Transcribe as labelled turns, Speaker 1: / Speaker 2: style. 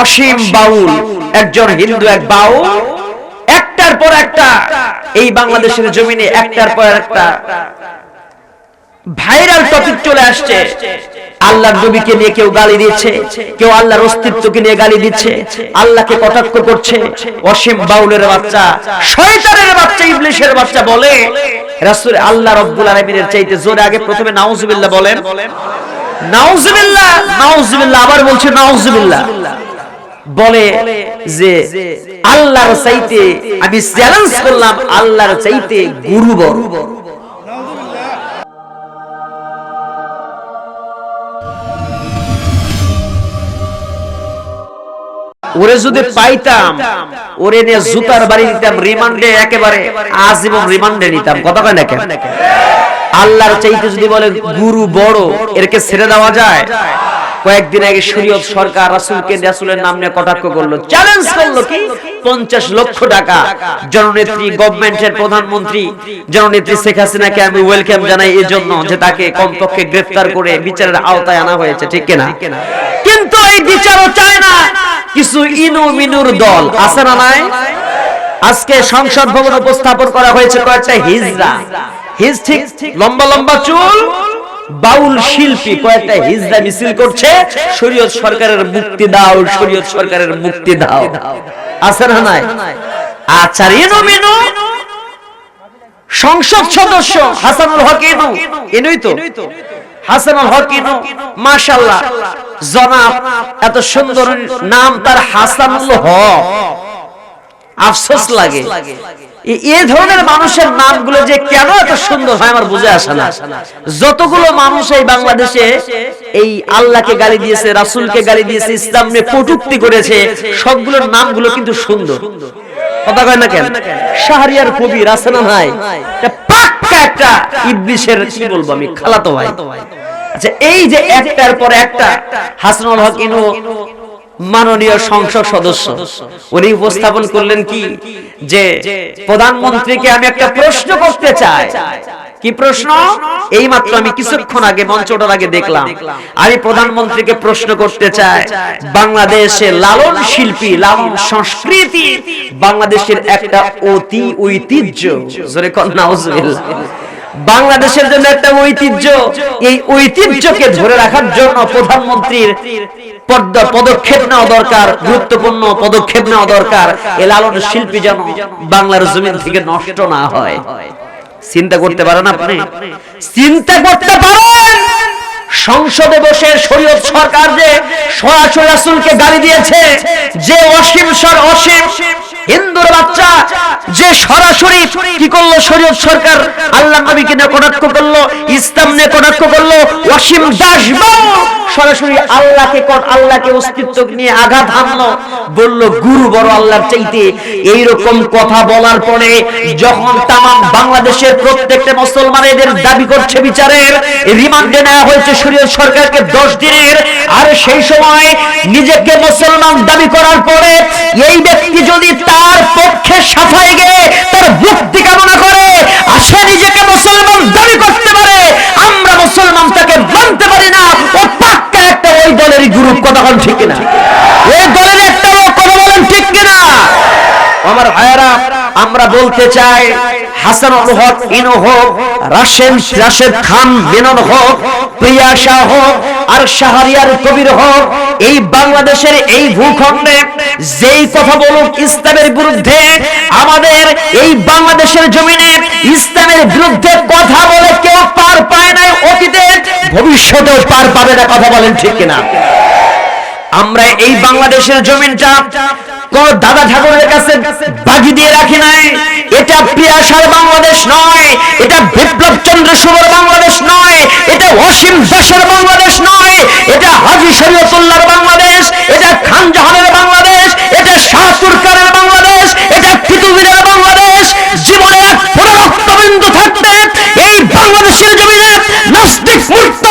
Speaker 1: অসীম বাউল, একজন হিন্দু, এক বাউল, একটার পর একটা, এই বাংলাদেশের জমিনে একটার পর একটা ভাইরাল টপিক চলে আসছে। আল্লাহর নবীকে নিয়ে কেউ গালি দিচ্ছে, কেউ আল্লাহর অস্তিত্বকে নিয়ে গালি দিচ্ছে, আল্লাহকে কটাক্ষ করছে। অসীম বাউলের বাচ্চা, শয়তানের বাচ্চা ইবলিশের বাচ্চা বলে, রাসূল আল্লাহ রাব্বুল আলামিনের চাইতে জোরে আগে প্রথমে নাউজুবিল্লাহ বলেন। নাউজুবিল্লাহ নাউজুবিল্লাহ, আবার বলছে নাউজুবিল্লাহ। বলে যে আল্লাহর চাইতে আমি চ্যালেঞ্জ করলাম আল্লাহর চাইতে গুরু বড় ওরে যদি পাইতাম ওরে নিয়ে জুতার বাড়ি নিতাম রিমান্ডে একেবারে আজীবন রিমান্ডে নিতাম। কথা কয় না কেন? আল্লাহর চাইতে যদি বলে গুরু বড় এরকে ছেড়ে দেওয়া যায়। কয়েকদিন আগে শরীয়ত সরকার রাসূলকে রাসূলের নাম নিয়ে কটাক্ষ করল। চ্যালেঞ্জ করল কি? 50 লক্ষ টাকা। জননেত্রী গভর্নমেন্টের প্রধানমন্ত্রী, জননেত্রী শেখ হাসিনাকে আমি ওয়েলকাম জানাই এই জন্য যে তাকে কমপক্ষে গ্রেফতার করে বিচারের আওতায় আনা হয়েছে, ঠিক কিনা? কিন্তু এই বিচারও চায় না। কিছু ইনু মিনুর দল আছে না নাই? আজকে সংসদ ভবন উপস্থাপন করা হয়েছে কয়েকটা হিজরা হিজ ঠিক লম্বা লম্বা চুল বাউল শিল্পী কয়েকটা হিজরা মিছিল করছে শরীয়ত সরকারের মুক্তি দাও শরীয়ত সরকারের মুক্তি দাও। আছে না নাই? ইনু মিনু। সংসদ সদস্য হাসানুল হক ইনু। ইনুই তো। হাসানুল হক ইনু। মাশাআল্লাহ। জনাব এত সুন্দর নাম তার হাসানুল হক। আফসোস লাগে। এ- ধরনের মানুষের নামগুলো যে কেন এত সুন্দর হয় আমার বুঝে আসে না। যতগুলো মানুষ এই বাংলাদেশে এই আল্লাহকে গালি দিয়েছে রাসূলকে গালি দিয়েছে ইসলাম নিয়ে কটূক্তি করেছে সবগুলোর নামগুলো কিন্তু সুন্দর। কথা কয় না কেন? শাহরিয়ার কবির আছে না ভাই পাক্কা একটা ইবলিশের কি বলব আমি? খালাতো ভাই। আচ্ছা এই যে একটার পর একটা হাসনুল হক ইনু মাননীয় সংসদ সদস্য, উনি উপস্থাপন করলেন কি? যে প্রধানমন্ত্রীকে আমি একটা প্রশ্ন করতে চাই। কি প্রশ্ন? এই মাত্র আমি কিছুক্ষণ আগে মঞ্চ ওঠার আগে দেখলাম। আমি প্রধানমন্ত্রীকে প্রশ্ন করতে চাই, বাংলাদেশে লালন শিল্পী, লালন সংস্কৃতি বাংলাদেশের একটা অতি ঐতিহ্য। জোরে কন্যা বাংলাদেশের জন্য একটা ঐতিহ্য। এই ঐতিহ্যকে ধরে রাখার জন্য প্রধানমন্ত্রীর পদ্ম- পদক্ষেপ নেওয়া দরকার, গুরুত্বপূর্ণ পদক্ষেপ নেওয়া দরকার। এ লালন শিল্পী যেন বাংলার জমিন থেকে নষ্ট না হয়। চিন্তা করতে পারেন আপনি? চিন্তা করতে পারেন? সংসদে বসে শরীয়ত সরকার যে সরাসরি রাসূলকে গালি দিয়েছে, যে অসীম স্বর, অসীম হিন্দুর বাচ্চা যে সরাসরি কি করল? শরীয়ত সরকার আল্লাহ নবীকে নিয়ে কটাক্ষ করল, ইসলাম নিয়ে কটাক্ষ করল, অসীম দাস সরাসরি আল্লাহকে কর, আল্লাহকে অস্তিত্ব নিয়ে আঘাত হানলো। বলল, গুরু বড় আল্লাহর চাইতে এইরকম কথা বলার পরে যখন তামাম বাংলাদেশের প্রত্যেকটা মুসলমান এদের দাবি করছে বিচারের, রিমান্ডে নেওয়া হয়েছে শরীয়ত সরকারকে দশ দিনের সেই সময় নিজেকে মুসলমান দাবি করার পরে এই ব্যক্তি যদি তার পক্ষে সাফাই গিয়ে তার মুক্তি কামনা করে আসে নিজেকে মুসলমান দাবি করতে পারে, আমরা মুসলমান তাকে মানতে পারি না। ও পাক্কা একটা ওই দলেরই গ্রুপ, কথা বলেন ঠিক কিনা? ওই দলের একটা লোক কথা বলেন ঠিক কিনা? আমার ভাইয়েরা, আমরা বলতে চাই হাসান হক, ইনো হোক রাশেদ খান হোক প্রিয়া শাহ হোক আর শাহরিয়ার কবির হোক এই বাংলাদেশের এই ভূখণ্ডে যেই কথা বলুক ইসলামের বিরুদ্ধে, আমাদের এই বাংলাদেশের জমিনে ইসলামের বিরুদ্ধে কথা বলে কেউ পার পায় নাই অতীতে, ভবিষ্যতেও পার পাবে না, কথা বলেন ঠিক কিনা? আমরা এই বাংলাদেশের জমিনটা কোন দাদা ঠাকুরের কাছে বাগি দিয়ে রাখি নাই। এটা পিয়াসার বাংলাদেশ নয়, এটা বিপ্লব চন্দ্র শুভর বাংলাদেশ নয়, এটা অসীম দাসের বাংলাদেশ নয়, এটা হাজি শরীয়তুল্লাহর বাংলাদেশ, এটা খান জাহানের বাংলাদেশ, এটা শাহ সুরকারের বাংলাদেশ, এটা কিতুবীরের বাংলাদেশ। জীবনে এক পুরো রক্তবিন্দু থাকবে, এই বাংলাদেশের জমিনে মুসলিম মূর্ত